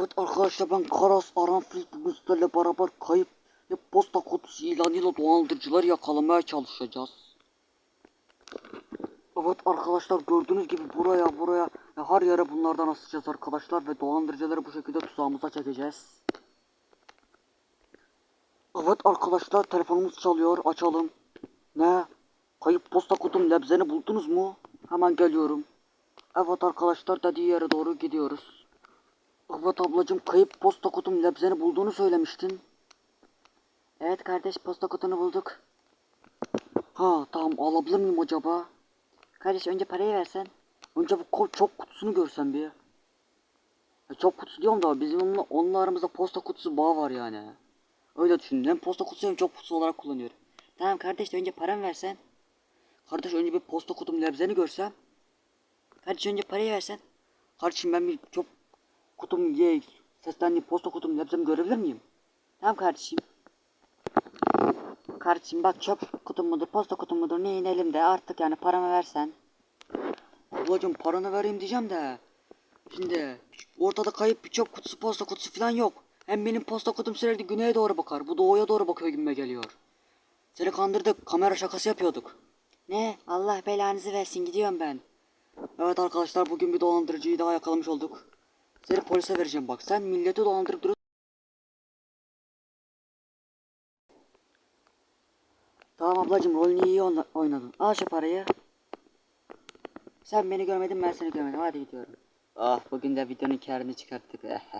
Evet arkadaşlar ben Karas Aranfil bugün sizlerle beraber kayıp ve posta kutusu ilanıyla dolandırıcıları yakalamaya çalışacağız. Evet arkadaşlar gördüğünüz gibi buraya buraya ve her yere bunlardan asacağız arkadaşlar ve dolandırıcıları bu şekilde tuzağımıza çekeceğiz. Evet arkadaşlar telefonumuz çalıyor açalım. Ne? Kayıp posta kutum lebzeni buldunuz mu? Hemen geliyorum. Evet arkadaşlar dediği yere doğru gidiyoruz. Evet ablacım kayıp posta kutum lebzeni bulduğunu söylemiştin. Evet kardeş posta kutunu bulduk. Ha tamam alabilir miyim acaba? Kardeş önce parayı versen. Önce bu çok kutusunu görsen bir. Ya çok kutusu diyorum da bizim onunla, onunla aramızda posta kutusu bağı var yani. Öyle düşün. Hem posta kutusu hem çok kutusu olarak kullanıyorum. Tamam kardeş önce param versen. Kardeş önce bir posta kutum lebzeni görsem. Kardeş önce parayı versen. Kardeşim ben bir çok kutum ye seslendiği posta kutum lebzemi görebilir miyim? Tamam kardeşim. Kardeşim bak çöp kutum mudur posta kutum mudur neyin elimde artık yani paramı versen. Ablacım paranı vereyim diyeceğim de. Şimdi ortada kayıp bir çöp kutusu posta kutusu falan yok. Hem benim posta kutum sürekli güneye doğru bakar. Bu doğuya doğru bakıyor gibime geliyor. Seni kandırdık kamera şakası yapıyorduk. Ne? Allah belanızı versin gidiyorum ben. Evet arkadaşlar bugün bir dolandırıcıyı daha yakalamış olduk. Seni polise vereceğim bak. Sen milleti dolandırıp duruyorsun. Tamam ablacım rolünü iyi oyna- oynadın. Al şu parayı. Sen beni görmedin ben seni görmedim. Hadi gidiyorum. Ah bugün de videonun karını çıkarttık.